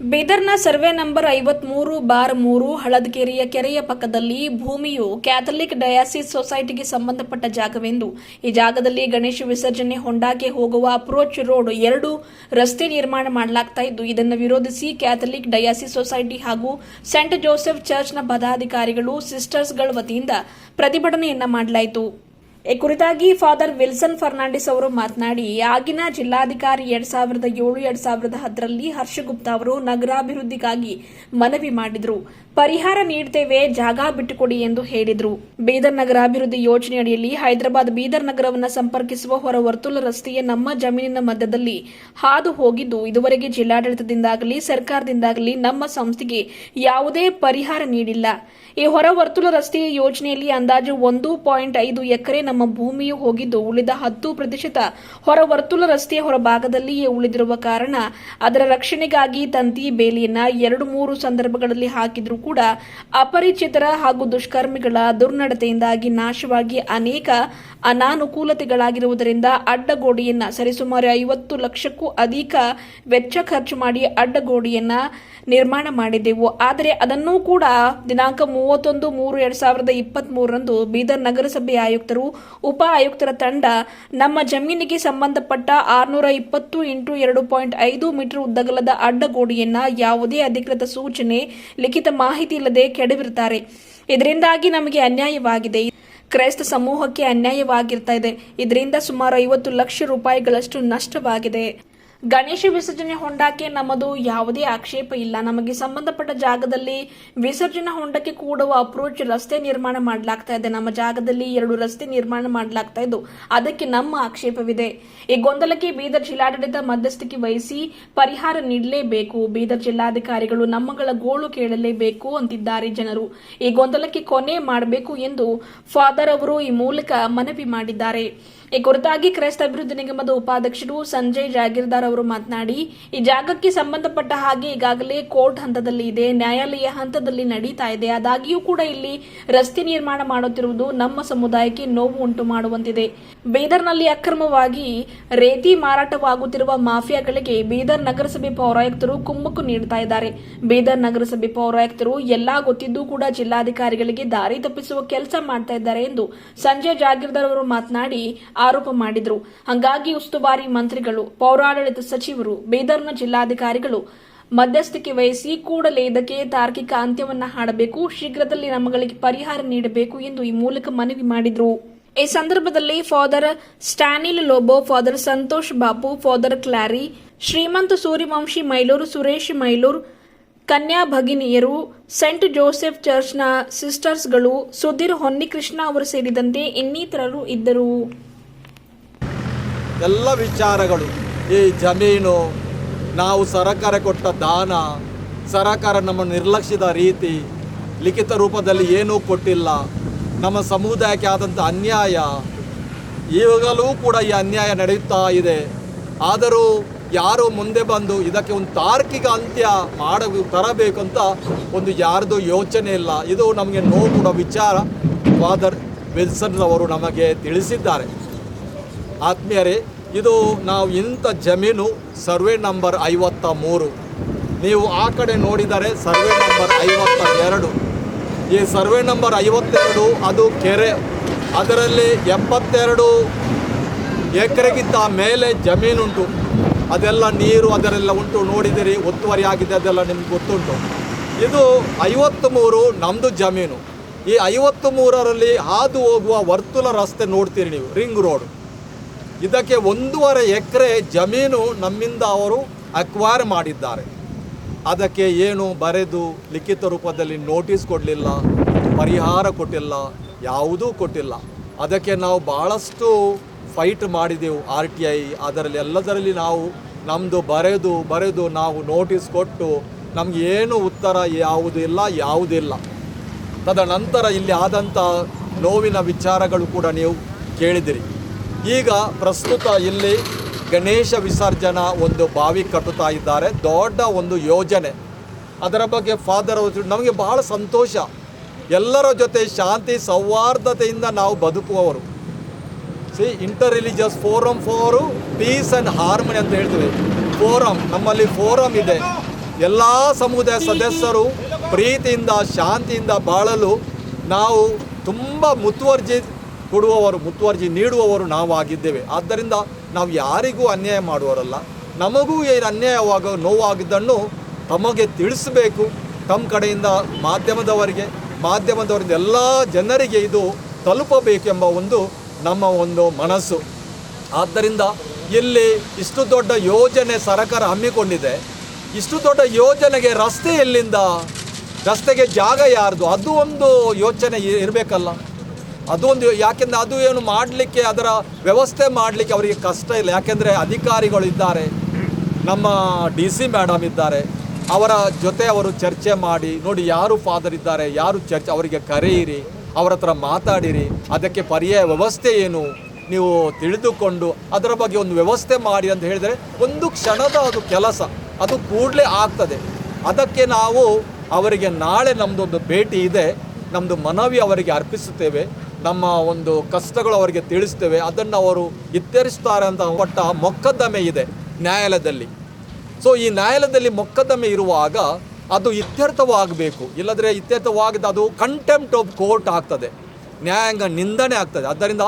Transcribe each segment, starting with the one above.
ಬೀದರ್ನ survey number ಐವತ್ಮೂರು bar ಮೂರು ಹಳದಕೆರೆಯ ಕೆರೆಯ ಪಕ್ಕದಲ್ಲಿ ಭೂಮಿಯು ಕ್ಯಾಥಲಿಕ್ ಡಯಾಸಿಸ್ ಸೊಸೈಟಿಗೆ ಸಂಬಂಧಪಟ್ಟ ಜಾಗವೆಂದು. ಈ ಜಾಗದಲ್ಲಿ ಗಣೇಶ ವಿಸರ್ಜನೆ ಹೊಂಡಾಗೆ ಹೋಗುವ ಅಪ್ರೋಚ್ ರೋಡ್ ಎರಡು ರಸ್ತೆ ನಿರ್ಮಾಣ ಮಾಡಲಾಗ್ತಾ ಇದ್ದು, ಇದನ್ನು ವಿರೋಧಿಸಿ ಕ್ಯಾಥಲಿಕ್ ಡಯಾಸಿಸ್ ಸೊಸೈಟಿ ಹಾಗೂ ಸೆಂಟ್ ಜೋಸೆಫ್ ಚರ್ಚ್ನ ಪದಾಧಿಕಾರಿಗಳು ಸಿಸ್ಟರ್ಸ್ಗಳ ವತಿಯಿಂದ ಪ್ರತಿಭಟನೆಯನ್ನ ಮಾಡಲಾಯಿತು. ಈ ಕುರಿತಾಗಿ ಫಾದರ್ ವಿಲ್ಸನ್ ಫರ್ನಾಂಡಿಸ್ ಅವರು ಮಾತನಾಡಿ, ಆಗಿನ ಜಿಲ್ಲಾಧಿಕಾರಿ ಎರಡ್ ಸಾವಿರದ ಏಳು ಎರಡ್ ಸಾವಿರದ ಹತ್ತರಲ್ಲಿ ಹರ್ಷಗುಪ್ತಾ ಅವರು ನಗರಾಭಿವೃದ್ಧಿಗಾಗಿ ಮನವಿ ಮಾಡಿದ್ರು. ಪರಿಹಾರ ನೀಡ್ತೇವೆ, ಜಾಗ ಬಿಟ್ಟುಕೊಡಿ ಎಂದು ಹೇಳಿದರು. ಬೀದರ್ ನಗರಾಭಿವೃದ್ಧಿ ಯೋಜನೆಯಡಿಯಲ್ಲಿ ಹೈದರಾಬಾದ್ ಬೀದರ್ ನಗರವನ್ನು ಸಂಪರ್ಕಿಸುವ ಹೊರ ವರ್ತುಲ ರಸ್ತೆಯ ನಮ್ಮ ಜಮೀನಿನ ಮಧ್ಯದಲ್ಲಿ ಹಾದು ಹೋಗಿದ್ದು. ಇದುವರೆಗೆ ಜಿಲ್ಲಾಡಳಿತದಿಂದಾಗಲಿ, ಸರ್ಕಾರದಿಂದಾಗಲಿ ನಮ್ಮ ಸಂಸ್ಥೆಗೆ ಯಾವುದೇ ಪರಿಹಾರ ನೀಡಿಲ್ಲ. ಈ ಹೊರ ವರ್ತುಲ ರಸ್ತೆಯ ಯೋಜನೆಯಲ್ಲಿ ಅಂದಾಜು ಒಂದು ಪಾಯಿಂಟ್ ಐದು ಎಕರೆ ನಮ್ಮ ಭೂಮಿಯು ಹೋಗಿದ್ದು. ಉಳಿದ ಹತ್ತು ಪ್ರತಿಶತ ಹೊರ ವರ್ತುಲ ರಸ್ತೆಯ ಹೊರಭಾಗದಲ್ಲಿಯೇ ಉಳಿದಿರುವ ಕಾರಣ ಅದರ ರಕ್ಷಣೆಗಾಗಿ ತಂತಿ, ಬೇಲಿಯನ್ನ ಎರಡು ಮೂರು ಸಂದರ್ಭಗಳಲ್ಲಿ ಹಾಕಿದ್ರೂ ಕೂಡ ಅಪರಿಚಿತರ ಹಾಗೂ ದುಷ್ಕರ್ಮಿಗಳ ದುರ್ನಡತೆಯಿಂದಾಗಿ ನಾಶವಾಗಿ ಅನೇಕ ಅನಾನುಕೂಲತೆಗಳಾಗಿರುವುದರಿಂದ ಅಡ್ಡಗೋಡೆಯನ್ನ ಸರಿಸುಮಾರು ಐವತ್ತು ಲಕ್ಷಕ್ಕೂ ಅಧಿಕ ವೆಚ್ಚ ಖರ್ಚು ಮಾಡಿ ಅಡ್ಡಗೋಡೆಯನ್ನ ನಿರ್ಮಾಣ ಮಾಡಿದ್ದೆವು. ಆದರೆ ಅದನ್ನೂ ಕೂಡ ದಿನಾಂಕ ಮೂವತ್ತೊಂದು ಮೂರು ಎರಡ್ ಸಾವಿರದ ಇಪ್ಪತ್ತ್ ಮೂರರಂದು ಬೀದರ್ ನಗರಸಭೆ ಆಯುಕ್ತರು, ಉಪ ಆಯುಕ್ತರ ತಂಡ ನಮ್ಮ ಜಮೀನಿಗೆ ಸಂಬಂಧಪಟ್ಟ ಆರುನೂರ ಇಪ್ಪತ್ತು ಇಂಟು ಎರಡು ಪಾಯಿಂಟ್ ಐದು ಮೀಟರ್ ಉದ್ದಗಲದ ಅಡ್ಡಗೋಡೆಯನ್ನ ಯಾವುದೇ ಅಧಿಕೃತ ಸೂಚನೆ, ಲಿಖಿತ ಮಾಹಿತಿ ಇಲ್ಲದೆ ಕೆಡವಿರುತ್ತಾರೆ. ಇದರಿಂದಾಗಿ ನಮಗೆ ಅನ್ಯಾಯವಾಗಿದೆ. ಕ್ರೈಸ್ತ ಸಮೂಹಕ್ಕೆ ಅನ್ಯಾಯವಾಗಿರ್ತಾ ಇದೆ. ಇದರಿಂದ ಸುಮಾರು ಐವತ್ತು ಲಕ್ಷ ರೂಪಾಯಿಗಳಷ್ಟು ನಷ್ಟವಾಗಿದೆ. ಗಣೇಶ ವಿಸರ್ಜನೆ ಹೊಂಡಕ್ಕೆ ನಮ್ಮದು ಯಾವುದೇ ಆಕ್ಷೇಪ ಇಲ್ಲ. ನಮಗೆ ಸಂಬಂಧಪಟ್ಟ ಜಾಗದಲ್ಲಿ ವಿಸರ್ಜನಾ ಹೊಂಡಕ್ಕೆ ಕೂಡುವ ಅಪ್ರೋಚ್ ರಸ್ತೆ ನಿರ್ಮಾಣ ಮಾಡಲಾಗ್ತಾ ಇದೆ. ನಮ್ಮ ಜಾಗದಲ್ಲಿ ಎರಡು ರಸ್ತೆ ನಿರ್ಮಾಣ ಮಾಡಲಾಗ್ತಾ ಇದ್ದು, ಅದಕ್ಕೆ ನಮ್ಮ ಆಕ್ಷೇಪವಿದೆ. ಈ ಗೊಂದಲಕ್ಕೆ ಬೀದರ್ ಜಿಲ್ಲಾಡಳಿತ ಮಧ್ಯಸ್ಥಿಕೆ ವಹಿಸಿ ಪರಿಹಾರ ನೀಡಲೇಬೇಕು. ಬೀದರ್ ಜಿಲ್ಲಾಧಿಕಾರಿಗಳು ನಮ್ಮಗಳ ಗೋಳು ಕೇಳಲೇಬೇಕು ಅಂತಿದ್ದಾರೆ ಜನರು. ಈ ಗೊಂದಲಕ್ಕೆ ಕೊನೆ ಮಾಡಬೇಕು ಎಂದು ಫಾದರ್ ಅವರು ಈ ಮೂಲಕ ಮನವಿ ಮಾಡಿದ್ದಾರೆ. ಈ ಕುರಿತಾಗಿ ಕ್ರೈಸ್ತ ಅಭಿವೃದ್ಧಿ ನಿಗಮದ ಉಪಾಧ್ಯಕ್ಷರು ಸಂಜಯ್ ಜಾಗೀರ್ದಾರ್ ಅವರು ಮಾತನಾಡಿ, ಈ ಜಾಗಕ್ಕೆ ಸಂಬಂಧಪಟ್ಟ ಹಾಗೆ ಈಗಾಗಲೇ ಕೋರ್ಟ್ ಹಂತದಲ್ಲಿ ಇದೆ, ನ್ಯಾಯಾಲಯ ಹಂತದಲ್ಲಿ ನಡೀತಾ ಇದೆ. ಆದಾಗಿಯೂ ಕೂಡ ಇಲ್ಲಿ ರಸ್ತೆ ನಿರ್ಮಾಣ ಮಾಡುತ್ತಿರುವುದು ನಮ್ಮ ಸಮುದಾಯಕ್ಕೆ ನೋವು ಉಂಟು ಮಾಡುವಂತಿದೆ. ಬೀದರ್ನಲ್ಲಿ ಅಕ್ರಮವಾಗಿ ರೇತಿ ಮಾರಾಟವಾಗುತ್ತಿರುವ ಮಾಫಿಯಾಗಳಿಗೆ ಬೀದರ್ ನಗರಸಭೆ ಪೌರಾಯುಕ್ತರು ಕುಮ್ಮಕ್ಕು ನೀಡುತ್ತಾ ಇದ್ದಾರೆ. ಬೀದರ್ ನಗರಸಭೆ ಪೌರಾಯುಕ್ತರು ಎಲ್ಲಾ ಗೊತ್ತಿದ್ದೂ ಕೂಡ ಜಿಲ್ಲಾಧಿಕಾರಿಗಳಿಗೆ ದಾರಿ ತಪ್ಪಿಸುವ ಕೆಲಸ ಮಾಡ್ತಾ ಇದ್ದಾರೆ ಎಂದು ಸಂಜಯ್ ಜಾಗೀರ್ದಾರ್ ಅವರು ಮಾತನಾಡಿ ಆರೋಪ ಮಾಡಿದರು. ಹಂಗಾಗಿ ಉಸ್ತುವಾರಿ ಮಂತ್ರಿಗಳು, ಪೌರಾಡಳಿತ ಸಚಿವರು, ಬೀದರ್ನ ಜಿಲ್ಲಾಧಿಕಾರಿಗಳು ಮಧ್ಯಸ್ಥಿಕೆ ವಹಿಸಿ ಕೂಡಲೇ ಇದಕ್ಕೆ ತಾರ್ಕಿಕ ಅಂತ್ಯವನ್ನ ಹಾಡಬೇಕು, ಶೀಘ್ರದಲ್ಲಿ ನಮ್ಮಗಳಿಗೆ ಪರಿಹಾರ ನೀಡಬೇಕು ಎಂದು ಈ ಮೂಲಕ ಮನವಿ ಮಾಡಿದ್ರು. ಈ ಸಂದರ್ಭದಲ್ಲಿ father ಸ್ಟ್ಯಾನಿಲ್ Lobo father Santosh Bapu father ಕ್ಲಾರಿ Shrimant Suryavanshi Mailur Suresh Mailur, ಕನ್ಯಾ ಭಗಿನಿಯರು ಸೆಂಟ್ ಜೋಸೆಫ್ ಚರ್ಚ್ನ ಸಿಸ್ಟರ್ಸ್ಗಳು ಸುಧೀರ್ ಹೊನ್ನಿಕೃಷ್ಣ ಅವರು ಸೇರಿದಂತೆ ಇನ್ನಿತರರು ಇದ್ದರು. ಎಲ್ಲ ವಿಚಾರಗಳು, ಈ ಜಮೀನು, ನಾವು ಸರಕಾರ ಕೊಟ್ಟ ದಾನ, ಸರಕಾರ ನಮ್ಮನ್ನು ನಿರ್ಲಕ್ಷಿಸಿದ ರೀತಿ, ಲಿಖಿತ ರೂಪದಲ್ಲಿ ಏನೂ ಕೊಟ್ಟಿಲ್ಲ. ನಮ್ಮ ಸಮುದಾಯಕ್ಕೆ ಆದಂಥ ಅನ್ಯಾಯ ಈಗಲೂ ಕೂಡ ಈ ಅನ್ಯಾಯ ನಡೆಯುತ್ತಾ ಇದೆ. ಆದರೂ ಯಾರು ಮುಂದೆ ಬಂದು ಇದಕ್ಕೆ ಒಂದು ತಾರ್ಕಿಕ ಅಂತ್ಯ ಮಾಡ, ತರಬೇಕು ಅಂತ ಒಂದು ಯಾರ್ದು ಯೋಚನೆ ಇಲ್ಲ. ಇದು ನಮಗೆ ನೋವು ಕೂಡ ವಿಚಾರ. ಫಾದರ್ ವಿಲ್ಸನ್ ಅವರು ನಮಗೆ ತಿಳಿಸಿದ್ದಾರೆ. ಆತ್ಮೀಯರೇ, ಇದು ನಾವು ಇಂಥ ಜಮೀನು ಸರ್ವೆ ನಂಬರ್ ಐವತ್ತ ಮೂರು. ನೀವು ಆ ಕಡೆ ನೋಡಿದರೆ ಸರ್ವೆ ನಂಬರ್ ಐವತ್ತ ಎರಡು. ಈ ಸರ್ವೆ ನಂಬರ್ ಐವತ್ತೆರಡು, ಅದು ಕೆರೆ. ಅದರಲ್ಲಿ ಎಪ್ಪತ್ತೆರಡು ಎಕರೆಗಿಂತ ಮೇಲೆ ಜಮೀನುಂಟು. ಅದೆಲ್ಲ ನೀರು ಅದರೆಲ್ಲ ಉಂಟು. ನೋಡಿದಿರಿ ಒತ್ತುವರಿ ಆಗಿದೆ ಅದೆಲ್ಲ ನಿಮ್ಗೆ ಗೊತ್ತುಂಟು. ಇದು ಐವತ್ತು ಮೂರು ನಮ್ಮದು ಜಮೀನು. ಈ ಐವತ್ತು ಮೂರರಲ್ಲಿ ಹಾದು ಹೋಗುವ ವರ್ತುಲ ರಸ್ತೆ ನೋಡ್ತೀರಿ ನೀವು, ರಿಂಗ್ ರೋಡ್. ಇದಕ್ಕೆ ಒಂದೂವರೆ ಎಕರೆ ಜಮೀನು ನಮ್ಮಿಂದ ಅವರು ಅಕ್ವೈರ್ ಮಾಡಿದ್ದಾರೆ. ಅದಕ್ಕೆ ಏನು ಬರೆದು ಲಿಖಿತ ರೂಪದಲ್ಲಿ ನೋಟಿಸ್ ಕೊಡಲಿಲ್ಲ, ಪರಿಹಾರ ಕೊಟ್ಟಿಲ್ಲ, ಯಾವುದೂ ಕೊಟ್ಟಿಲ್ಲ. ಅದಕ್ಕೆ ನಾವು ಭಾಳಷ್ಟು ಫೈಟ್ ಮಾಡಿದೆವು ಆರ್ ಟಿ ಐ, ಅದರಲ್ಲಿ ಎಲ್ಲದರಲ್ಲಿ ನಾವು ನಮ್ಮದು ಬರೆದು ಬರೆದು ನಾವು ನೋಟಿಸ್ ಕೊಟ್ಟು ನಮಗೆ ಏನು ಉತ್ತರ ಯಾವುದೂ ಇಲ್ಲ ಯಾವುದಿಲ್ಲ ತದನಂತರ ಇಲ್ಲಿ ಆದಂಥ ನೋವಿನ ವಿಚಾರಗಳು ಕೂಡ ನೀವು ಕೇಳಿದಿರಿ. ಈಗ ಪ್ರಸ್ತುತ ಇಲ್ಲಿ ಗಣೇಶ ವಿಸರ್ಜನಾ ಒಂದು ಬಾವಿ ಕಟ್ಟುತ್ತಾ ಇದ್ದಾರೆ. ದೊಡ್ಡ ಒಂದು ಯೋಜನೆ. ಅದರ ಬಗ್ಗೆ ಫಾದರ್ ಅವರು ನಮಗೆ ಬಹಳ ಸಂತೋಷ. ಎಲ್ಲರ ಜೊತೆ ಶಾಂತಿ, ಸೌಹಾರ್ದತೆಯಿಂದ ನಾವು ಬದುಕುವವರು. C inter religious forum for peace and harmony ಅಂತ ಹೇಳ್ತೀವಿ. ಫೋರಮ್ ನಮ್ಮಲ್ಲಿ ಫೋರಮ್ ಇದೆ. ಎಲ್ಲ ಸಮುದಾಯ ಸದಸ್ಯರು ಪ್ರೀತಿಯಿಂದ, ಶಾಂತಿಯಿಂದ ಬಾಳಲು ನಾವು ತುಂಬ ಮುತುವರ್ಜಿ ಕೊಡುವವರು, ಮುತುವರ್ಜಿ ನೀಡುವವರು ನಾವು ಆಗಿದ್ದೇವೆ ಆದ್ದರಿಂದ ನಾವು ಯಾರಿಗೂ ಅನ್ಯಾಯ ಮಾಡುವವರಲ್ಲ. ನಮಗೂ ಏನು ಅನ್ಯಾಯವಾಗ ನೋವಾಗಿದ್ದನ್ನು ತಮಗೆ ತಿಳಿಸಬೇಕು. ತಮ್ಮ ಕಡೆಯಿಂದ ಮಾಧ್ಯಮದವರಿಗೆ, ಮಾಧ್ಯಮದವರಿಂದ ಎಲ್ಲ ಜನರಿಗೆ ಇದು ತಲುಪಬೇಕೆಂಬ ಒಂದು ನಮ್ಮ ಒಂದು ಮನಸ್ಸು. ಆದ್ದರಿಂದ ಇಲ್ಲಿ ಇಷ್ಟು ದೊಡ್ಡ ಯೋಜನೆ ಸರ್ಕಾರ ಹಮ್ಮಿಕೊಂಡಿದೆ. ಇಷ್ಟು ದೊಡ್ಡ ಯೋಜನೆಗೆ ರಸ್ತೆ ಎಲ್ಲಿಂದ, ರಸ್ತೆಗೆ ಜಾಗ ಯಾರ್ದು? ಅದು ಒಂದು ಯೋಚನೆ ಇರಬೇಕಲ್ಲ. ಅದು ಒಂದು ಯಾಕೆಂದರೆ ಅದು ಏನು ಮಾಡಲಿಕ್ಕೆ ಅದರ ವ್ಯವಸ್ಥೆ ಮಾಡಲಿಕ್ಕೆ ಅವರಿಗೆ ಕಷ್ಟ ಇಲ್ಲ. ಯಾಕೆಂದರೆ ಅಧಿಕಾರಿಗಳು ಇದ್ದಾರೆ. ನಮ್ಮ ಡಿ ಸಿ ಮೇಡಮ್ ಇದ್ದಾರೆ. ಅವರ ಜೊತೆ ಅವರು ಚರ್ಚೆ ಮಾಡಿ, ನೋಡಿ ಯಾರು ಫಾದರ್ ಇದ್ದಾರೆ, ಯಾರು ಚರ್ಚೆ, ಅವರಿಗೆ ಕರೆಯಿರಿ, ಅವರ ಹತ್ರ ಮಾತಾಡಿರಿ, ಅದಕ್ಕೆ ಪರ್ಯಾಯ ವ್ಯವಸ್ಥೆ ಏನು ನೀವು ತಿಳಿದುಕೊಂಡು ಅದರ ಬಗ್ಗೆ ಒಂದು ವ್ಯವಸ್ಥೆ ಮಾಡಿ ಅಂತ ಹೇಳಿದರೆ ಒಂದು ಕ್ಷಣದ ಅದು ಕೆಲಸ, ಅದು ಕೂಡಲೇ ಆಗ್ತದೆ. ಅದಕ್ಕೆ ನಾವು ಅವರಿಗೆ ನಾಳೆ ನಮ್ಮದೊಂದು ಭೇಟಿ ಇದೆ. ನಮ್ಮದು ಮನವಿ ಅವರಿಗೆ ಅರ್ಪಿಸುತ್ತೇವೆ. ನಮ್ಮ ಒಂದು ಕಷ್ಟಗಳು ಅವರಿಗೆ ತಿಳಿಸ್ತೇವೆ, ಅದನ್ನು ಅವರು ಇತ್ಯರಿಸ್ತಾರೆ ಅಂತ ಕೊಟ್ಟ ಮೊಕದ್ದಮೆ ಇದೆ ನ್ಯಾಯಾಲಯದಲ್ಲಿ. ಸೊ ಈ ನ್ಯಾಯಾಲಯದಲ್ಲಿ ಮೊಕದ್ದಮೆ ಇರುವಾಗ ಅದು ಇತ್ಯರ್ಥವಾಗಬೇಕು. ಇಲ್ಲದ್ರೆ ಇತ್ಯರ್ಥವಾಗದ ಅದು ಕಂಟೆಂಪ್ಟ್ ಆಫ್ ಕೋರ್ಟ್ ಆಗ್ತದೆ. ನ್ಯಾಯಾಂಗ ನಿಂದನೆ ಆಗ್ತದೆ. ಆದ್ದರಿಂದ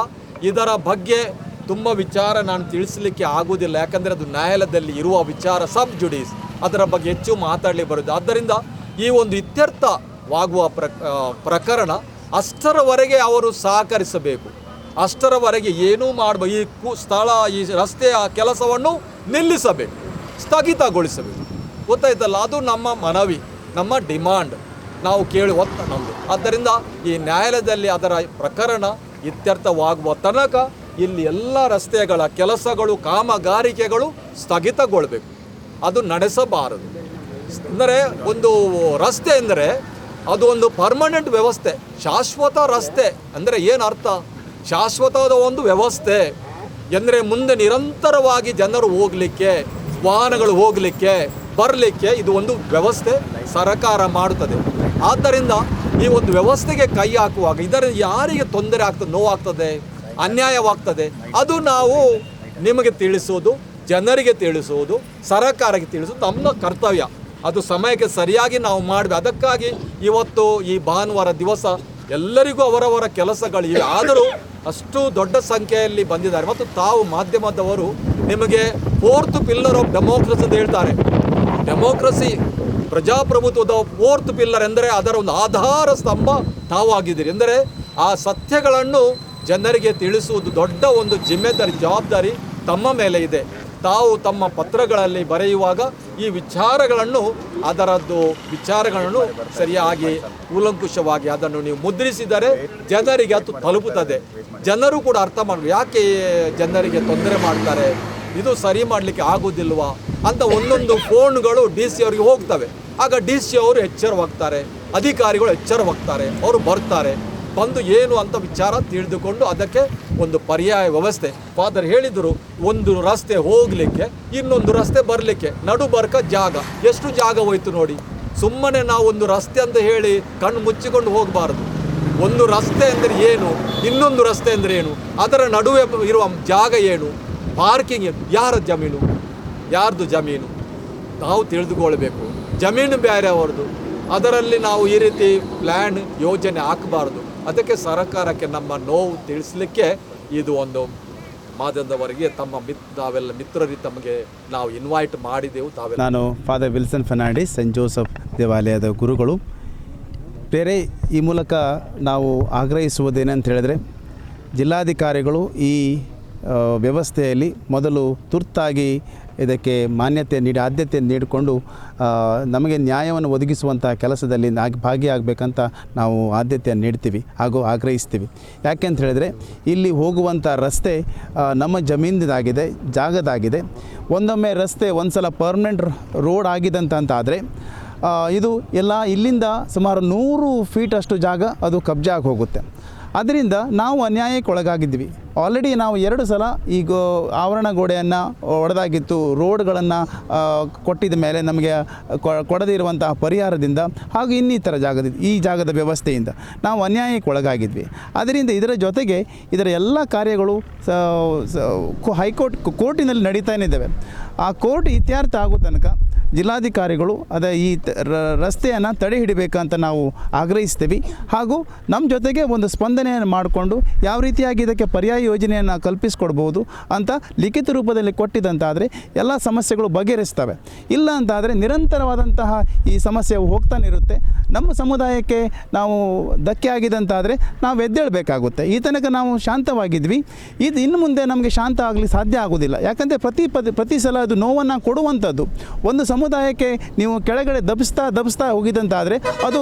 ಇದರ ಬಗ್ಗೆ ತುಂಬ ವಿಚಾರ ನಾನು ತಿಳಿಸಲಿಕ್ಕೆ ಆಗುವುದಿಲ್ಲ. ಯಾಕಂದರೆ ಅದು ನ್ಯಾಯಾಲಯದಲ್ಲಿ ಇರುವ ವಿಚಾರ ಸಬ್ ಜುಡೀಸ್ ಅದರ ಬಗ್ಗೆ ಹೆಚ್ಚು ಮಾತಾಡಲಿ ಬರುತ್ತೆ ಆದ್ದರಿಂದ ಈ ಒಂದು ಇತ್ಯರ್ಥವಾಗುವ ಪ್ರ ಪ್ರಕರಣ ಅಷ್ಟರವರೆಗೆ ಅವರು ಸಹಕರಿಸಬೇಕು. ಅಷ್ಟರವರೆಗೆ ಏನೂ ಮಾಡಬೇಕು ಈ ಕು, ಸ್ಥಳ, ಈ ರಸ್ತೆಯ ಕೆಲಸವನ್ನು ನಿಲ್ಲಿಸಬೇಕು. ಸ್ಥಗಿತಗೊಳಿಸಬೇಕು. ಗೊತ್ತಾಯ್ತಲ್ಲ, ಅದು ನಮ್ಮ ಮನವಿ, ನಮ್ಮ ಡಿಮಾಂಡ್. ನಾವು ಕೇಳಿ ಒತ್ತ ನಮ್ಮದು ಆದ್ದರಿಂದ ಈ ನ್ಯಾಯಾಲಯದಲ್ಲಿ ಅದರ ಪ್ರಕರಣ ಇತ್ಯರ್ಥವಾಗುವ ತನಕ ಇಲ್ಲಿ ಎಲ್ಲ ರಸ್ತೆಗಳ ಕೆಲಸಗಳು, ಕಾಮಗಾರಿಕೆಗಳು ಸ್ಥಗಿತಗೊಳ್ಬೇಕು. ಅದು ನಡೆಸಬಾರದು. ಅಂದರೆ ಒಂದು ರಸ್ತೆ ಎಂದರೆ ಅದು ಒಂದು ಪರ್ಮನೆಂಟ್ ವ್ಯವಸ್ಥೆ. ಶಾಶ್ವತ ರಸ್ತೆ ಅಂದರೆ ಏನು ಅರ್ಥ ಶಾಶ್ವತವಾದ ಒಂದು ವ್ಯವಸ್ಥೆ ಎಂದರೆ ಮುಂದೆ ನಿರಂತರವಾಗಿ ಜನರು ಹೋಗಲಿಕ್ಕೆ, ವಾಹನಗಳು ಹೋಗಲಿಕ್ಕೆ, ಬರಲಿಕ್ಕೆ ಇದು ಒಂದು ವ್ಯವಸ್ಥೆ ಸರಕಾರ ಮಾಡುತ್ತದೆ. ಆದ್ದರಿಂದ ಈ ಒಂದು ವ್ಯವಸ್ಥೆಗೆ ಕೈ ಹಾಕುವಾಗ ಇದರ ಯಾರಿಗೆ ತೊಂದರೆ ಆಗ್ತದೆ, ನೋವಾಗ್ತದೆ, ಅನ್ಯಾಯವಾಗ್ತದೆ, ಅದು ನಾವು ನಿಮಗೆ ತಿಳಿಸೋದು, ಜನರಿಗೆ ತಿಳಿಸುವುದು ಸರಕಾರಕ್ಕೆ ತಿಳಿಸೋದು ನಮ್ಮ ಕರ್ತವ್ಯ. ಅದು ಸಮಯಕ್ಕೆ ಸರಿಯಾಗಿ ನಾವು ಮಾಡಿದೆ ಅದಕ್ಕಾಗಿ ಇವತ್ತು ಈ ಭಾನುವಾರ ದಿವಸ ಎಲ್ಲರಿಗೂ ಅವರವರ ಕೆಲಸಗಳಿವೆ ಆದರೂ ಅಷ್ಟು ದೊಡ್ಡ ಸಂಖ್ಯೆಯಲ್ಲಿ ಬಂದಿದ್ದಾರೆ. ಮತ್ತು ತಾವು ಮಾಧ್ಯಮದವರು ನಿಮಗೆ ಫೋರ್ತ್ ಪಿಲ್ಲರ್ ಆಫ್ ಡೆಮೋಕ್ರಸಿ ಅಂತ ಹೇಳ್ತಾರೆ. ಡೆಮೋಕ್ರಸಿ ಪ್ರಜಾಪ್ರಭುತ್ವದ ಫೋರ್ತ್ ಪಿಲ್ಲರ್ ಎಂದರೆ ಅದರ ಒಂದು ಆಧಾರ ಸ್ತಂಭ ತಾವು ಆಗಿದ್ದೀರಿ. ಎಂದರೆ ಆ ಸತ್ಯಗಳನ್ನು ಜನರಿಗೆ ತಿಳಿಸುವುದು ದೊಡ್ಡ ಒಂದು ಜಿಮ್ಮೆದಾರಿ, ಜವಾಬ್ದಾರಿ ತಮ್ಮ ಮೇಲೆ ಇದೆ. ತಾವು ತಮ್ಮ ಪತ್ರಗಳಲ್ಲಿ ಬರೆಯುವಾಗ ಈ ವಿಚಾರಗಳನ್ನು, ಅದರದ್ದು ವಿಚಾರಗಳನ್ನು ಸರಿಯಾಗಿ ಕೂಲಂಕುಷವಾಗಿ ಅದನ್ನು ನೀವು ಮುದ್ರಿಸಿದರೆ ಜನರಿಗೆ ಅದು ತಲುಪುತ್ತದೆ. ಜನರು ಕೂಡ ಅರ್ಥ ಮಾಡಬೇಕು, ಯಾಕೆ ಜನರಿಗೆ ತೊಂದರೆ ಮಾಡ್ತಾರೆ? ಇದು ಸರಿ ಮಾಡಲಿಕ್ಕೆ ಆಗೋದಿಲ್ವಾ? ಅಂತ ಒಂದೊಂದು ಫೋನ್ಗಳು ಡಿ ಸಿ ಅವರಿಗೆ ಹೋಗ್ತವೆ. ಆಗ ಡಿ ಸಿ ಅವರು ಎಚ್ಚರವಾಗ್ತಾರೆ, ಅಧಿಕಾರಿಗಳು ಎಚ್ಚರವಾಗ್ತಾರೆ, ಅವರು ಬರ್ತಾರೆ. ಬಂದು ಏನು ಅಂತ ವಿಚಾರ ತಿಳಿದುಕೊಂಡು ಅದಕ್ಕೆ ಒಂದು ಪರ್ಯಾಯ ವ್ಯವಸ್ಥೆ. ಫಾದರ್ ಹೇಳಿದರು, ಒಂದು ರಸ್ತೆ ಹೋಗಲಿಕ್ಕೆ, ಇನ್ನೊಂದು ರಸ್ತೆ ಬರಲಿಕ್ಕೆ, ನಡು ಬರ್ಕ ಜಾಗ. ಎಷ್ಟು ಜಾಗ ಹೋಯ್ತು ನೋಡಿ? ಸುಮ್ಮನೆ ನಾವು ಒಂದು ರಸ್ತೆ ಅಂತ ಹೇಳಿ ಕಣ್ಣು ಮುಚ್ಚಿಕೊಂಡು ಹೋಗಬಾರದು. ಒಂದು ರಸ್ತೆ ಅಂದರೆ ಏನು? ಇನ್ನೊಂದು ರಸ್ತೆ ಅಂದರೆ ಏನು? ಅದರ ನಡುವೆ ಇರುವ ಜಾಗ ಏನು? ಪಾರ್ಕಿಂಗ್ ಏನು? ಯಾರ ಜಮೀನು? ಯಾರ್ದು ಜಮೀನು? ನಾವು ತಿಳಿದುಕೊಳ್ಬೇಕು. ಜಮೀನು ಬೇರೆ ಅವರದು ಅದರಲ್ಲಿ ನಾವು ಈ ರೀತಿ ಪ್ಲ್ಯಾನ್ ಯೋಜನೆ ಹಾಕಬಾರ್ದು. ಅದಕ್ಕೆ ಸರ್ಕಾರಕ್ಕೆ ನಮ್ಮ ನೋವು ತಿಳಿಸ್ಲಿಕ್ಕೆ ಇದು ಒಂದು ಮಾಧ್ಯಮದವರೆಗೆ ತಮ್ಮ ಮಿತ್, ತಾವೆಲ್ಲ ಮಿತ್ರರಿಗೆ ತಮಗೆ ನಾವು ಇನ್ವೈಟ್ ಮಾಡಿದೆವು ತಾವೆಲ್ಲ. ನಾನು Father Wilson Fernandes Saint Joseph ದೇವಾಲಯದ ಗುರುಗಳು. ಬೇರೆ ಈ ಮೂಲಕ ನಾವು ಆಗ್ರಹಿಸುವುದೇನಂತ ಹೇಳಿದ್ರೆ, ಜಿಲ್ಲಾಧಿಕಾರಿಗಳು ಈ ವ್ಯವಸ್ಥೆಯಲ್ಲಿ ಮೊದಲು ತುರ್ತಾಗಿ ಇದಕ್ಕೆ ಮಾನ್ಯತೆ ನೀಡಿ, ಆದ್ಯತೆ ನೀಡಿಕೊಂಡು ನಮಗೆ ನ್ಯಾಯವನ್ನು ಒದಗಿಸುವಂಥ ಕೆಲಸದಲ್ಲಿ ನಾಗ್, ಭಾಗಿಯಾಗಬೇಕಂತ ನಾವು ಆದ್ಯತೆಯನ್ನು ನೀಡ್ತೀವಿ ಹಾಗೂ ಆಗ್ರಹಿಸ್ತೀವಿ. ಯಾಕೆ ಅಂತ ಹೇಳಿದರೆ, ಇಲ್ಲಿ ಹೋಗುವಂಥ ರಸ್ತೆ ನಮ್ಮ ಜಮೀನದಾಗಿದೆ, ಜಾಗದಾಗಿದೆ. ಒಂದೊಮ್ಮೆ ರಸ್ತೆ ಒಂದು ಸಲ ಪರ್ಮನೆಂಟ್ ರೋಡ್ ಆಗಿದಂತ ಆದರೆ ಇದು ಎಲ್ಲ ಇಲ್ಲಿಂದ ಸುಮಾರು ನೂರು ಫೀಟಷ್ಟು ಜಾಗ ಅದು ಕಬ್ಜಾಗಿ ಹೋಗುತ್ತೆ. ಅದರಿಂದ ನಾವು ಅನ್ಯಾಯಕ್ಕೆ ಒಳಗಾಗಿದ್ವಿ ಆಲ್ರೆಡಿ ನಾವು ಎರಡು ಸಲ ಈಗ ಆವರಣ ಗೋಡೆಯನ್ನು ಒಡೆದಾಗಿತ್ತು. ರೋಡ್ಗಳನ್ನು ಕೊಟ್ಟಿದ ಮೇಲೆ ನಮಗೆ ಕೊ- ಕೊಡದೇ ಇರುವಂತಹ ಪರಿಹಾರದಿಂದ ಹಾಗೂ ಇನ್ನಿತರ ಜಾಗದ, ಈ ಜಾಗದ ವ್ಯವಸ್ಥೆಯಿಂದ ನಾವು ಅನ್ಯಾಯಕ್ಕೆ ಒಳಗಾಗಿದ್ವಿ. ಅದರಿಂದ ಇದರ ಜೊತೆಗೆ ಇದರ ಎಲ್ಲ ಕಾರ್ಯಗಳು ಹೈಕೋರ್ಟ್, ಕೋರ್ಟಿನಲ್ಲಿ ನಡೀತಾನೇ ಇದ್ದಾವೆ. ಆ ಕೋರ್ಟ್ ಇತ್ಯರ್ಥ ಆಗೋ ತನಕ ಜಿಲ್ಲಾಧಿಕಾರಿಗಳು ಅದೇ ಈ ರಸ್ತೆಯನ್ನು ತಡೆ ಹಿಡಿಬೇಕಂತ ನಾವು ಆಗ್ರಹಿಸ್ತೀವಿ. ಹಾಗೂ ನಮ್ಮ ಜೊತೆಗೆ ಒಂದು ಸ್ಪಂದನೆಯನ್ನು ಮಾಡಿಕೊಂಡು ಯಾವ ರೀತಿಯಾಗಿ ಇದಕ್ಕೆ ಪರ್ಯಾಯ ಯೋಜನೆಯನ್ನು ಕಲ್ಪಿಸಿಕೊಡ್ಬೋದು ಅಂತ ಲಿಖಿತ ರೂಪದಲ್ಲಿ ಕೊಟ್ಟಿದ್ದಂತಾದರೆ ಎಲ್ಲ ಸಮಸ್ಯೆಗಳು ಬಗೆಹರಿಸ್ತವೆ. ಇಲ್ಲ ಅಂತಾದರೆ ನಿರಂತರವಾದಂತಹ ಈ ಸಮಸ್ಯೆ ಹೋಗ್ತಾನೆ ಇರುತ್ತೆ ನಮ್ಮ ಸಮುದಾಯಕ್ಕೆ ನಾವು ಧಕ್ಕೆ ಆಗಿದಂತಾದರೆ ನಾವು ಎದ್ದೇಳಬೇಕಾಗುತ್ತೆ. ಈ ತನಕ ನಾವು ಶಾಂತವಾಗಿದ್ವಿ. ಇದು ಇನ್ನು ಮುಂದೆ ನಮಗೆ ಶಾಂತ ಆಗಲಿ ಸಾಧ್ಯ ಆಗೋದಿಲ್ಲ ಯಾಕಂದರೆ ಪ್ರತಿ ಪ್ರತಿ ಸಲ ಅದು ನೋವನ್ನು ಕೊಡುವಂಥದ್ದು. ಒಂದು ಸಮುದಾಯಕ್ಕೆ ನೀವು ಕೆಳಗಡೆ ದಬಿಸ್ತಾ ದಬಿಸ್ತಾ ಹೋಗಿದ್ದಂತಾದರೆ ಅದು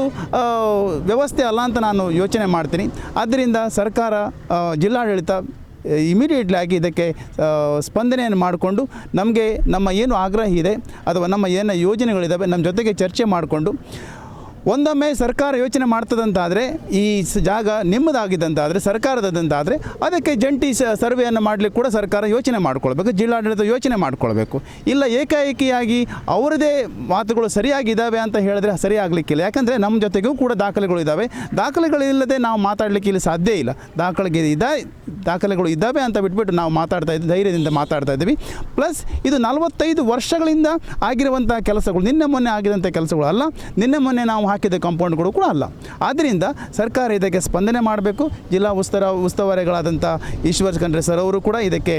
ವ್ಯವಸ್ಥೆ ಅಲ್ಲ ಅಂತ ನಾನು ಯೋಚನೆ ಮಾಡ್ತೀನಿ. ಆದ್ದರಿಂದ ಸರ್ಕಾರ ಜಿಲ್ಲಾಡಳಿತ ಇಮಿಡಿಯೇಟ್ಲಿ ಆಗಿ ಇದಕ್ಕೆ ಸ್ಪಂದನೆಯನ್ನು ಮಾಡಿಕೊಂಡು ನಮಗೆ ನಮ್ಮ ಏನು ಆಗ್ರಹ ಇದೆ ಅಥವಾ ನಮ್ಮ ಏನು ಯೋಜನೆಗಳಿದ್ದಾವೆ ನಮ್ಮ ಜೊತೆಗೆ ಚರ್ಚೆ ಮಾಡಿಕೊಂಡು ಒಂದೊಮ್ಮೆ ಸರ್ಕಾರ ಯೋಚನೆ ಮಾಡ್ತದಂತಾದರೆ, ಈ ಜಾಗ ನಿಮ್ಮದಾಗಿದ್ದಂತಾದರೆ ಸರ್ಕಾರದಂತಾದರೆ ಅದಕ್ಕೆ ಜಂಟಿ ಸರ್ವೆಯನ್ನು ಮಾಡಲಿಕ್ಕೆ ಕೂಡ ಸರ್ಕಾರ ಯೋಚನೆ ಮಾಡ್ಕೊಳ್ಬೇಕು, ಜಿಲ್ಲಾಡಳಿತ ಯೋಚನೆ ಮಾಡ್ಕೊಳ್ಬೇಕು. ಇಲ್ಲ ಏಕಾಏಕಿಯಾಗಿ ಅವರದೇ ಮಾತುಗಳು ಸರಿಯಾಗಿದ್ದಾವೆ ಅಂತ ಹೇಳಿದ್ರೆ ಸರಿಯಾಗಲಿಕ್ಕಿಲ್ಲ. ಯಾಕಂದರೆ ನಮ್ಮ ಜೊತೆಗೂ ಕೂಡ ದಾಖಲೆಗಳು ಇದ್ದಾವೆ. ದಾಖಲೆಗಳಿಲ್ಲದೆ ನಾವು ಮಾತಾಡಲಿಕ್ಕೆ ಇಲ್ಲಿ ಸಾಧ್ಯ ಇಲ್ಲ. ದಾಖಲೆಗೆ ಇದ್ದ ದಾಖಲೆಗಳು ಇದ್ದಾವೆ ಅಂತ ಬಿಟ್ಬಿಟ್ಟು ನಾವು ಮಾತಾಡ್ತಾ ಇದ್ದೀವಿ ಧೈರ್ಯದಿಂದ ಮಾತಾಡ್ತಾ ಇದ್ದೀವಿ. ಪ್ಲಸ್ ಇದು ನಲವತ್ತೈದು ವರ್ಷಗಳಿಂದ ಆಗಿರುವಂಥ ಕೆಲಸಗಳು, ನಿನ್ನೆ ಮೊನ್ನೆ ಆಗಿರುವಂಥ ಕೆಲಸಗಳು ಅಲ್ಲ, ನಿನ್ನೆ ಮೊನ್ನೆ ನಾವು ಹಾಕಿದ ಕಾಂಪೌಂಡ್ಗಳು ಕೂಡ ಅಲ್ಲ. ಆದ್ದರಿಂದ ಸರ್ಕಾರ ಇದಕ್ಕೆ ಸ್ಪಂದನೆ ಮಾಡಬೇಕು. ಜಿಲ್ಲಾ ಉಸ್ತರ, ಉಸ್ತುವಾರಿಗಳಾದಂಥ ಈಶ್ವರ್ ಖಂಡ್ರೆ ಸರ್ ಅವರು ಕೂಡ ಇದಕ್ಕೆ